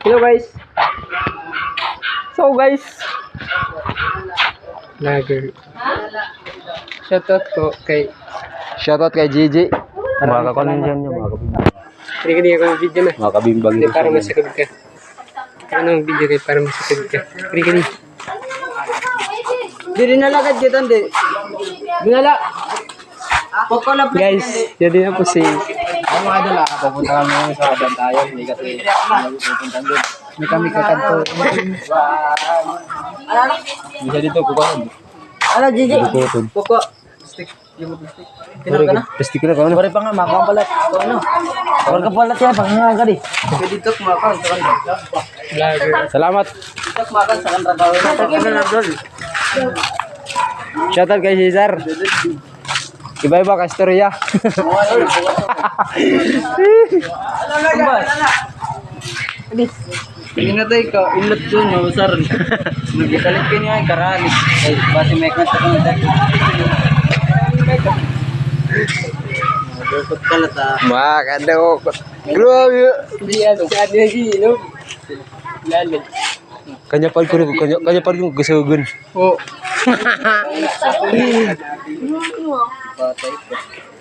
Hello guys. So guys. Lager. Shoutout ko kay Shoutout kay Gigi. Mga kakunin dyan yung mga kabimbang. Hindi ka ng video na. Mga kabimbang Hindi para masakit ka. Ano ang video kay para masakit ka. Hindi ka Di rin nalagad kita, hindi. Binala. Guys, jadi na po si Ang mga dala, pupunta kami sa Bantayan. Hindi kasi pupunta doon. Kami kakanto. Bisa dito, kukuhan. Ano, Gigi? Kukuhan. Poko. Stick. Yung ka na? Plastic na ka? Pare pa nga, makakang palat. Ito ano? Ka palat yan, pangangang ka di. Pwede kumakang. Salamat. Kay Cesar. Iba-iba ka istorya. Na tayo ka, inlat doon yung usar. Nagkikalit ka niya, karalik. Ay, basi may kanta ka na dahil. Dukot kalat ah. Makadokot. Grabe. Hindi. Si Ate Nagi, no? Lalag. Kanya pa ko kanya kanya pa ko gasugon. Oh. Patay.